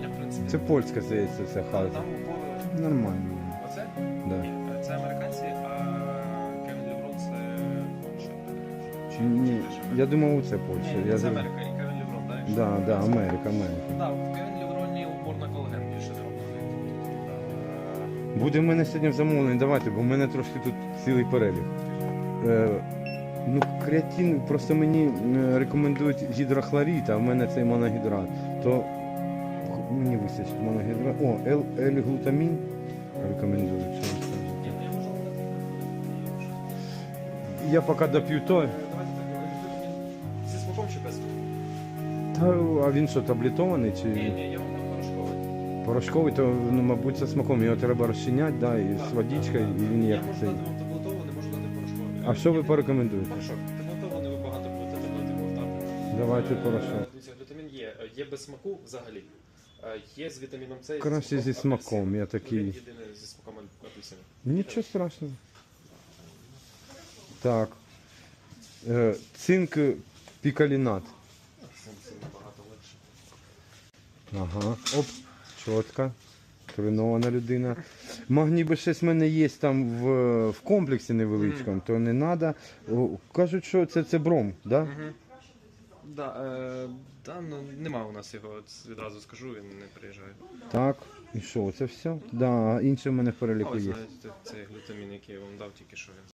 питання, в принципі. Це польська, здається, ця хата. там упори. Нормально. Оце? Да. Ні, це американці, а Кевін Леврон це Польща. Чи- Ні, чи я думав, це Польща. Ні, Я це думав- Америка, і Кевін Леврон, так? якщо Да, да, Америка, Америка. Так, в Кевін Левроні упор на більше зроблений. Буде в мене сьогодні в замовленні, давайте, бо в мене трошки тут цілий перелік. Е, ну, креатин, просто мені е, рекомендують гідрохлорид, а в мене цей моногідрат. То мені вистачить моногідрат. О, L, L-глутамін рекомендують. Я можу. Я поки доп'ю той. Зі смаком чи без смаку? Та, а він що, таблетований чи Ні, ні, я вам порошковий. порошковий, то ну, мабуть, це смаком. Його треба розчиняти, да, і з Так, водичкою, так, і він Я як можу цей. дати вам таблетований, можу дати порошковий. А що ви порекомендуєте? Порошок. Таблетований ви багато будете таблети ковтати. Давайте порошок. Вітамін є. Є без смаку взагалі. Е, Є з вітаміном С. Краще зі смаком, я такий. зі смаком апельсину. Нічого страшного. Так. Е, цинк пікалінат. Це набагато легше. Ага. Оп, чітко. Тренована людина. Магній Б6 в мене є там в, в комплексі невеличкому, то не треба. Кажуть, що це, це бром, да? Угу. Да, е, да, ну, нема у нас його, от відразу скажу, він не приїжджає. Так. І що, це все? Да, інше в мене в переліку Ось є. знаєте, це глютамін, який я вам дав, тільки що він